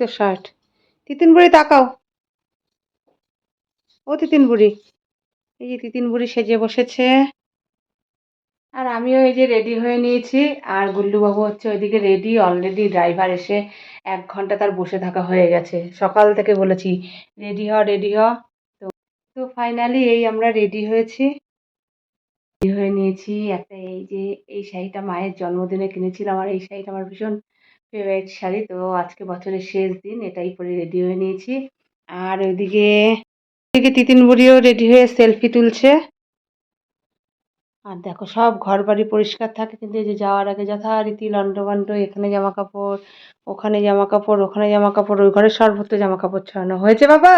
তো শার্ট। তিতিন বুড়ি তাকাও। ও তিতিন বুড়ি এই যে তিতিন বুড়ি সেজে বসেছে। আর আমিও এই যে রেডি হয়ে নিয়েছি। আর গুল্লুবাবু হচ্ছে ওইদিকে রেডি। অলরেডি ড্রাইভার এসে এক ঘণ্টা তার বসে থাকা হয়ে গেছে। সকাল থেকে বলেছি, রেডি হ রেডি হ। তো তো ফাইনালি এই আমরা রেডি হয়েছি। রেডি হয়ে নিয়েছি। একটা এই যে, এই শাড়িটা মায়ের জন্মদিনে কিনেছিলাম। আর এই শাড়িটা আমার ভীষণ ফেভারিট শাড়ি। তো আজকে বছরের শেষ দিন, এটাই পরে রেডি হয়ে নিয়েছি। আর ওইদিকে ওইদিকে তিতিন বুড়িও রেডি হয়ে সেলফি তুলছে। আর দেখো, সব ঘর বাড়ি পরিষ্কার থাকে, কিন্তু এই যে যাওয়ার আগে যথারীতি লন্ডভন্ড, এখানে জামা কাপড় ওখানে জামা কাপড় ওখানে জামা কাপড় ওই ঘরে সর্বত্র জামা কাপড় ছড়ানো হয়েছে বাবা!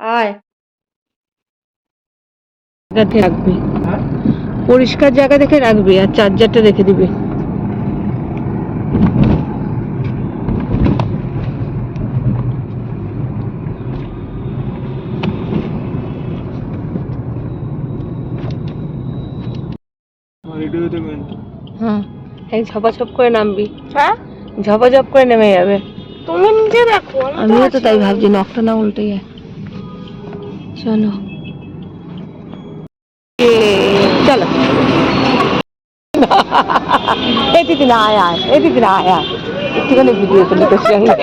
আয়। রাখবি। পরিষ্কার জায়গা দেখে রাখবি, আর চার্জারটা রেখে দিবি। হুম এই ঝপাঝপ করে নামবি। হ্যাঁ? ঝপাঝপ করে নেমে যাবে। তুমি নিজে দেখো আমি আমিও তো তাই ভাবছি নখটা না উল্টে যায় চলো। চলো। এই না আয় আয় এই না আয় আয়। একটুখানি ভিডিও তুলি তোর সঙ্গে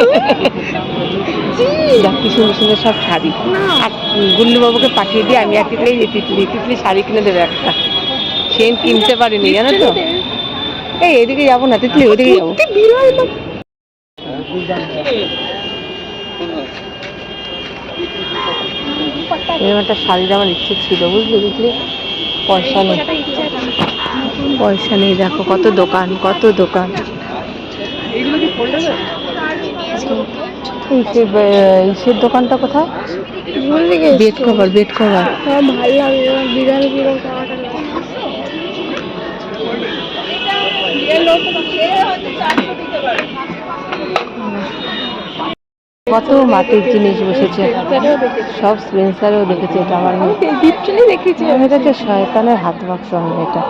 দেখ কি সুন্দর সুন্দর সব শাড়ি। আর গুল্লু বাবুকে পাঠিয়ে দিয়ে আমি যে তিতলি তিতলি শাড়ি কিনে দেবে একটা। সেন কিনতে পারিনি জানো তো? এই এদিকে যাব না তিতলি ওদিকে যাব। এরকম একটা শাড়ির আমার ইচ্ছে ছিল বুঝলি বুঝলি পয়সা নেই। পয়সা নেই দেখো কত দোকান কত দোকান। ইসের দোকানটা কোথায়? Bed cover bed cover. ভালো লাগে বিড়াল বিড়াল কত মাটির জিনিস বসেছে। সব স্পেন্সারেও দেখেছি এটা আমার দেখেছি। আমি এটা হচ্ছে শয়তানের হাত বাক্স হবে এটা।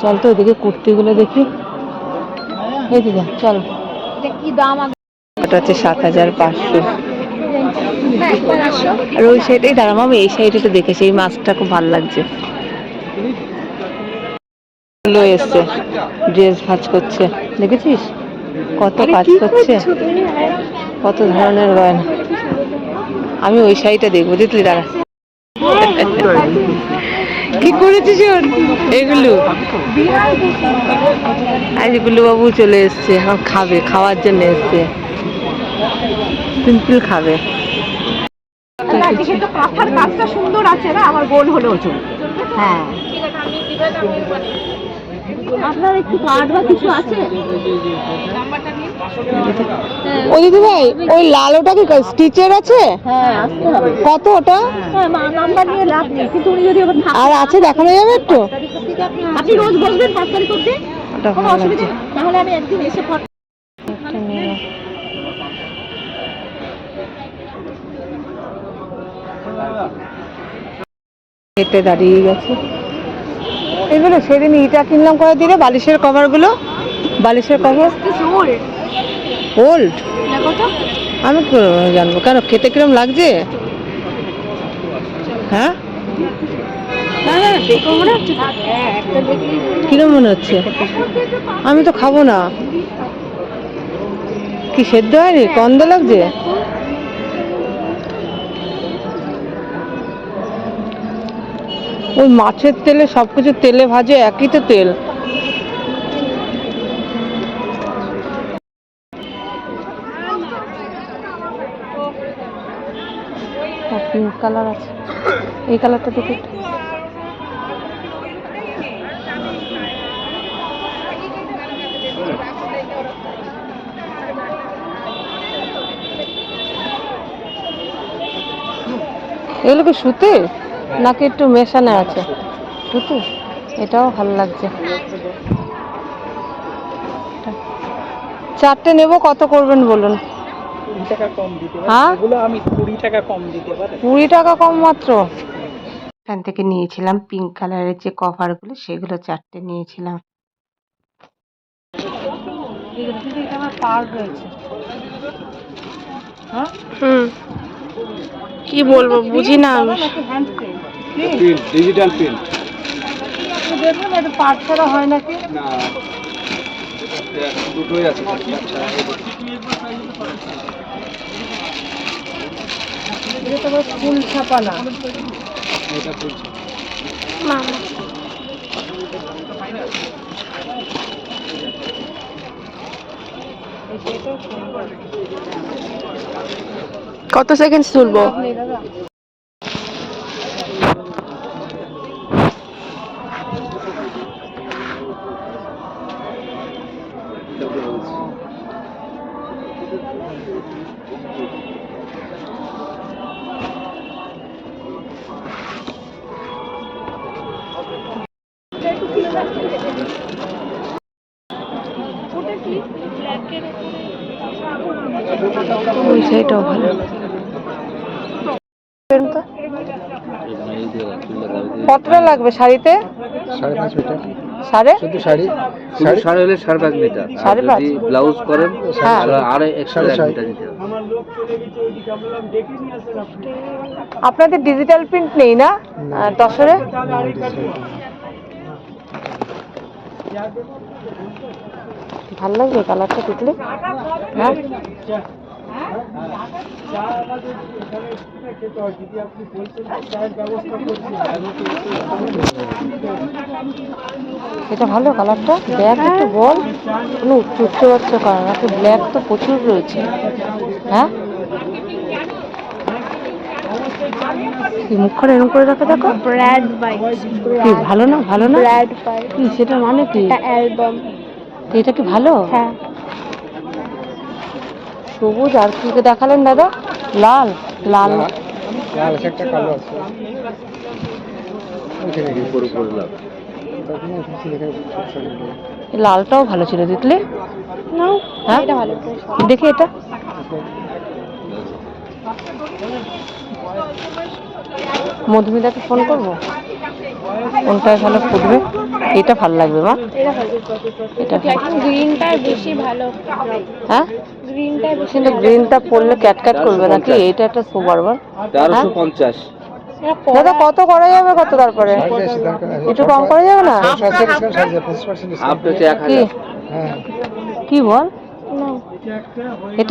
চল তো ওদিকে কুর্তিগুলো দেখি। এই দিদা চল। এটা কি দাম আগে হচ্ছে সাত হাজার পাঁচশো। আর ওই সাইডেই দাঁড়াম আমি এই সাইডে তো দেখেছি এই মাছটা খুব ভালো লাগছে। গুলো এসছে ড্রেস ভাজ করছে। দেখেছিস? কত কাজ করছে। কত ধরনের গয়না। আমি ওই শাড়িটা দেখব দেখলি দাঁড়া। কি করেছিস ওর এগুলো? আজ গুল্লু বাবু চলে এসছে এখন খাবে খাওয়ার জন্য এসছে। সিম্পল খাবে। কাজটা সুন্দর আছে না? আমার গোল হলো ওজন হ্যাঁ। আপনার একটু কার্ড বা কিছু আছে? ও দিদি ভাই ওই লাল ওটা কি স্টিচের আছে? হ্যাঁ কত ওটা? হ্যাঁ নাম্বার নিয়ে লাভ নেই। কিন্তু উনি যদি আর আছে দেখানো যাবে একটু? আপনি রোজ বসবেন পাঁচ তারিখ অব্দি কোনো অসুবিধা তাহলে আমি একদিন এসে ফটো হেঁটে দাঁড়িয়ে গেছে। এগুলো সেদিন ইটা কিনলাম কত দিনে বালিশের কভারগুলো বালিশের কভার ওল্ড আমি জানব। কেন খেতে কিরম লাগছে? হ্যাঁ? কিরম মনে হচ্ছে? আমি তো খাব না। কি সেদ্ধ হয়নি? কন্দ লাগছে? ওই মাছের তেলে সবকিছু তেলে ভাজে, একই তো তেল। পিঙ্ক কালার আছে। এই কালারটা একটু। এগুলো কি সুতে নাকি একটু মেশানো আছে? সুতে এটাও ভালো লাগছে। চারটে নেব কত করবেন বলুন? কুড়ি টাকা কম হ্যাঁ? কুড়ি টাকা কম দিতে পারি। কুড়ি টাকা কম মাত্র? এখান থেকে নিয়েছিলাম পিঙ্ক কালারের যে কভারগুলো সেগুলো চারটে নিয়েছিলাম। হ্যাঁ কি বলব বুঝি না আমি। প্রিন্ট ডিজিটাল প্রিন্ট দেখুন এটা ছাড়া হয় নাকি? না। দুটোই আছে। এটা তো ফুল ছাপা। না এটা প্রিন্ট কত সেকেন্ড তুলবো? কতটা লাগবে শাড়িতে? সাড়ে পাঁচ মিটার। সাড়ে? শুধু শাড়ি? শাড়ি? শাড়ি হলে সাড়ে পাঁচ মিটার। সাড়ে পাঁচ? ব্লাউজ করেন হ্যাঁ। আরও সাড়ে মিটার নিতে আপনাদের ডিজিটাল প্রিন্ট নেই না? তসরে ভালো লাগবে কালারটা দেখলে? হ্যাঁ। এটা ভালো কালারটা। ব্ল্যাক একটু বল। কোনো উচ্চ উচ্চ কালার আছে ব্ল্যাক তো প্রচুর রয়েছে। হ্যাঁ? মুখখানে এরকম করে রাখো দেখো। ব্র্যাড বাইক কি ভালো না? ভালো না? ব্র্যাড বাইক সেটা মানে কি? অ্যালবাম এটা কি ভালো? হ্যাঁ। সবুজ আর কি কি দেখালেন দাদা? লাল লাল। একটা কালো আছে। লালটাও ভালো ছিল দেখলে। দেখে হ্যাঁ? এটা দেখি এটা। মধুমিতাকে ফোন করব? কোনটায় ভালো ফুটবে? এটা ভালো লাগবে মা। এটা বেশি ভালো। হ্যাঁ? গ্রিনটা বেশি কিন্তু গ্রিনটা পরলে ক্যাটক্যাট করবে নাকি? এটা একটা সুপার বার। তেরোশো পঞ্চাশ। দাদা কত করা যাবে কত তারপরে? একটু কম করা যাবে না? আপনি বল? এক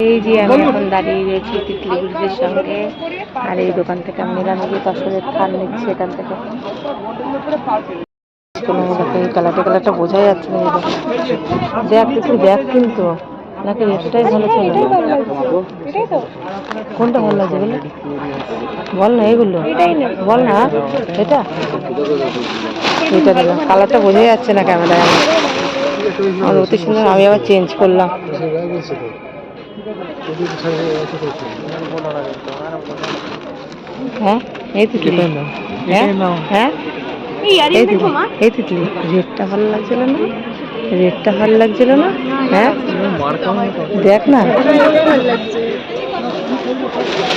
এই যে আমি এখন দাঁড়িয়ে রয়েছি তিতলি ব্রিজের সঙ্গে আর এই দোকান থেকে আমি নিরামিষ তসরের থান নিচ্ছি এখান থেকে। এই কালারটা কালারটা বোঝাই যাচ্ছে না দেখ দেখ কিন্তু। নাকি রেটটাই ভালো ছিল? এটাই কোনটা ভালো লাগছে বলো বল না এগুলো। বল না এটা? এটা দিলাম কালারটা বোঝাই যাচ্ছে না ক্যামেরায়। আমার অতি সুন্দর আমি আবার চেঞ্জ করলাম। হ্যাঁ? এই তিতলি হ্যাঁ? হ্যাঁ? এই তিতলি রেটটা ভালো লাগছিল না? রেটটা ভালো লাগছিল না? হ্যাঁ? দেখ না।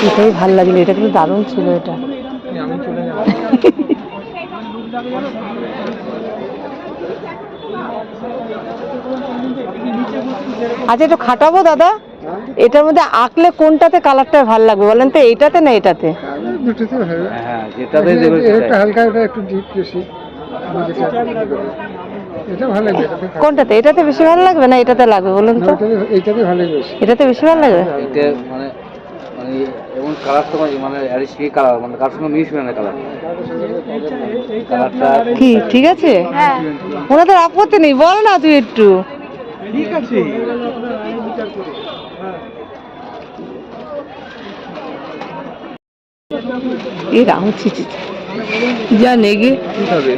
এটাই ভালো লাগল। এটা কিন্তু দারুণ ছিল এটা। আমি চলে যাব। আচ্ছা একটু খাটাবো দাদা? এটার মধ্যে আঁকলে কোনটাতে কালারটা ভালো লাগবে বলেন তো এইটাতে না এটাতে? দুটোতে হ্যাঁ যেটাতে এটা হালকা এটা একটু ডিপ বেশি। এটা ভালো লাগবে কোনটাতে? এটাতে বেশি ভালো লাগবে না এটাতে লাগবে বলুন তো? এইটাতে ভালো লাগবে এটাতে বেশি ভালো লাগবে? এটা মানে এমন কালার তো মানে- মানে কালার মানে কার সঙ্গে মিশবে না কালার? কি ঠিক আছে? হ্যাঁ। ওনাদের আপত্তি নেই বল না তুই একটু। ঠিক আছে। এই রাম ছিচি যা নেগে। কি হবে।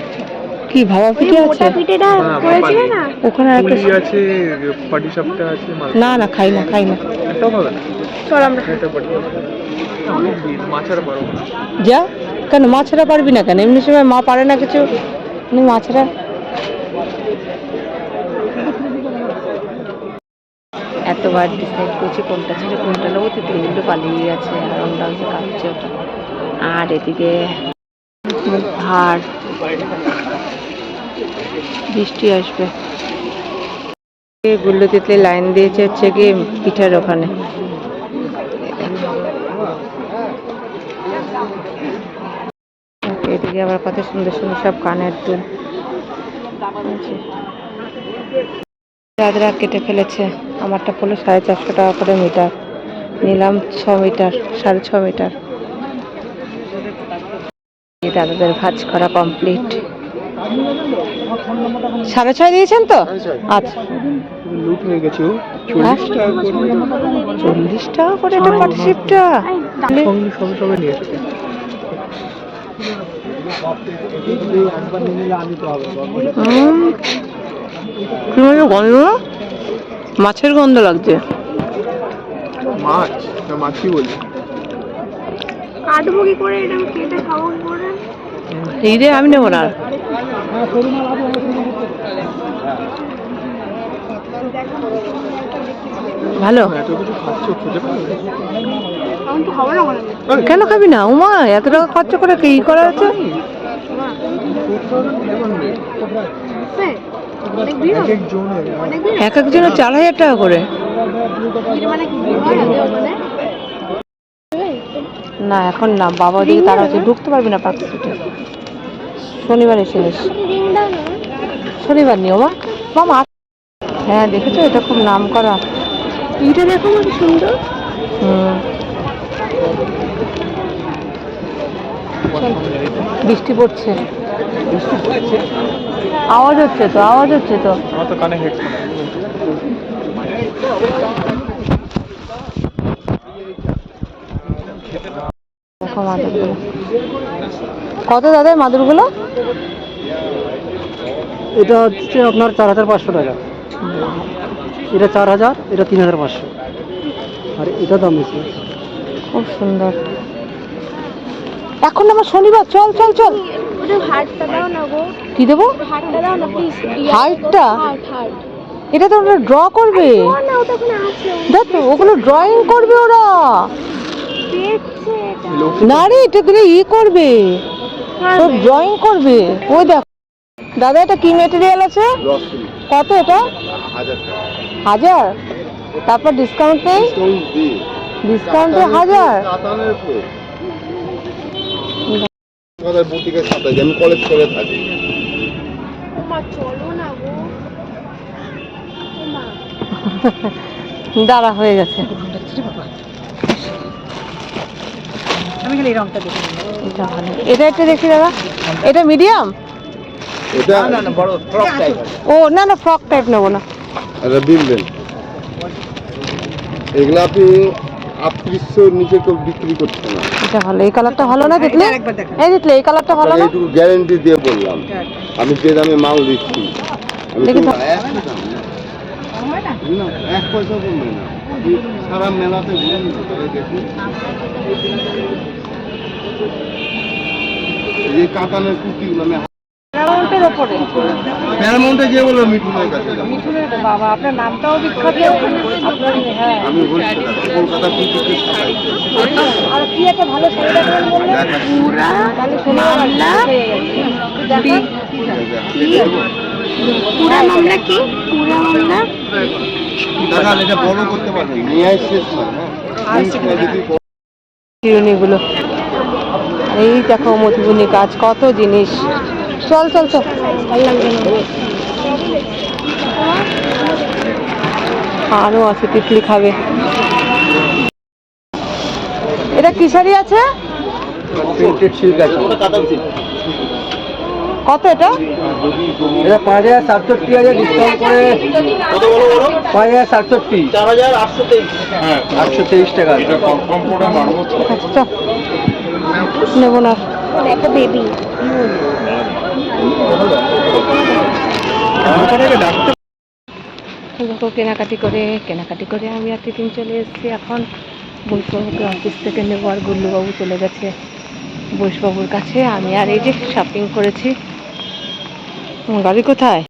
কি ভাবা পিঠে আছে? না ওখানে একটা আছে পাটি সাপটা আছে না না খাই না খাই না। যা? কেন মাছেরা পারবি না কেন? এমনি সময় মা পারে না কিছু? মাছেরা? এতবার ডিসাইড করছি কোনটা ছেড়ে কোনটা নেব তো তিনগুলো পালিয়ে গেছে। আর আমরা হচ্ছে কাঁদছে ওটা। আর এদিকে ভার। বৃষ্টি আসবে। গুল্লো লাইন দিয়েছে হচ্ছে কি পিঠার ওখানে। এদিকে আবার কত সুন্দর সুন্দর সব কানের দুল। দাদরা কেটে ফেলেছে। আমারটা পড়ল সাড়ে চারশো টাকা করে মিটার। নিলাম ছ মিটার, সাড়ে ছ মিটার। দাদাদের ভাজ করা কমপ্লিট সাড়ে ছয় দিয়েছেন তো? আচ্ছা। লুট হয়ে গেছে হ্যাঁ? চল্লিশ টাকা করে এটা পার্টশিপটা। সবে সবে নিয়ে গন্ধ? মাছের গন্ধ লাগছে। মাছ না মাছ কি বলছি কাটবো কি করে? এটা কেটে খাব করে রে আমি নেব না। ভালো। কেন খাবি না? উমা, এত টাকা খরচা করে কি করা ভিড় এক একজনের চার হাজার টাকা করে। না, এখন না, বাবা ওদিকে তারা হচ্ছে ঢুকতে পারবি না স্ট্রিটে শনিবার এসে নিস শনিবার নিও মা মামা হ্যাঁ দেখেছ? এটা খুব নাম করা। এটা দেখো কি সুন্দর। হুম। বৃষ্টি পড়ছে। আওয়াজ হচ্ছে তো আওয়াজ হচ্ছে তো। আমার তো কানে হেডফোন দেখো মাদুরগুলো কত দাদা মাদুরগুলো? এটা হচ্ছে আপনার চার হাজার পাঁচশো টাকা। এটা চার হাজার এটা তিন হাজার পাঁচশো। আর এটা দাম বেশি। খুব সুন্দর। এখন আমার শনিবার চল চল চল। ওটা হাটটা দাও না গো। কি দেবো? হাটটা দাও না প্লিজ হার্টটা এটা তো ওরা ড্র করবে। না ওটা ওখানে আছে। দেখ ওগুলো ড্রয়িং করবে ওরা। না রে এটা দিলে ই করবে সব ড্রয়িং করবে ওই দেখ দাদা এটা কি মেটেরিয়াল আছে কত এটা হাজার তারপর ডিসকাউন্ট নেই ডিসকাউন্টে হাজার আমাদের বুটিকের সাথে আমি কলেজ করে থাকি মা চলো না গো মা দাঁড়া হয়ে এটা ভালো এটা একটা দেখি দাদা। এটা মিডিয়াম এটা বড় ফ্রক টাইপ ও না না ফ্রক টাইপ নেব না। এটা বিলবেন এগুলো আপনি আটত্রিশশো নিচে কেউ বিক্রি করছে না এটা ভালো এই কালারটা ভালো না দেখলে? এই দেখলে এই কালারটা ভালো না? এইটুকু গ্যারেন্টি দিয়ে বললাম। আমি যে দামে মাল দিচ্ছি। দেখি। না, এক পয়সা কমবে না। সারা মেলাতে তাহলে দেখুন। এই যে কাতানের কুর্তিগুলো আমি প্যারামাউন্টের ওপরে? প্যারামাউন্টে যে বলল মিঠুনের কাছে যাব। বাবা আপনার নামটাও বিখ্যাত আপনার হ্যাঁ। আমি বলছি কলকাতা কুর্তিতে আর কি একটা ভালো শাড়ি দেখাবেন বললেন তাহলে শোনা পুরা মামলা কি? পুরা মামলা? দেখান এটা বড় করতে পারবেন। নিয়ে শেষ নয় হ্যাঁ চিরুনিগুলো এই দেখো মধুবনী কাজ কত জিনিস। চল চল চল। আরও আছে তিতলি খাবে। এটা কি শাড়ি আছে। কত এটা? এটা পাঁচ হাজার সাতষট্টি হাজার ডিসকাউন্ট করে পাঁচ হাজার সাতষট্টি। চার হাজার আটশো তেইশ। হ্যাঁ আটশো তেইশ টাকা। ঠিক আছে চল। নেব না। একটা বেবি দেখো কেনাকাটি করে কেনাকাটি করে আমি আর টিফিন চলে এসেছি এখন। বৈশবাবুকে অফিস থেকে নেব আর গুল্লুবাবু চলে গেছে বৈশবাবুর কাছে। আমি আর এই যে শপিং করেছি। গাড়ি কোথায়?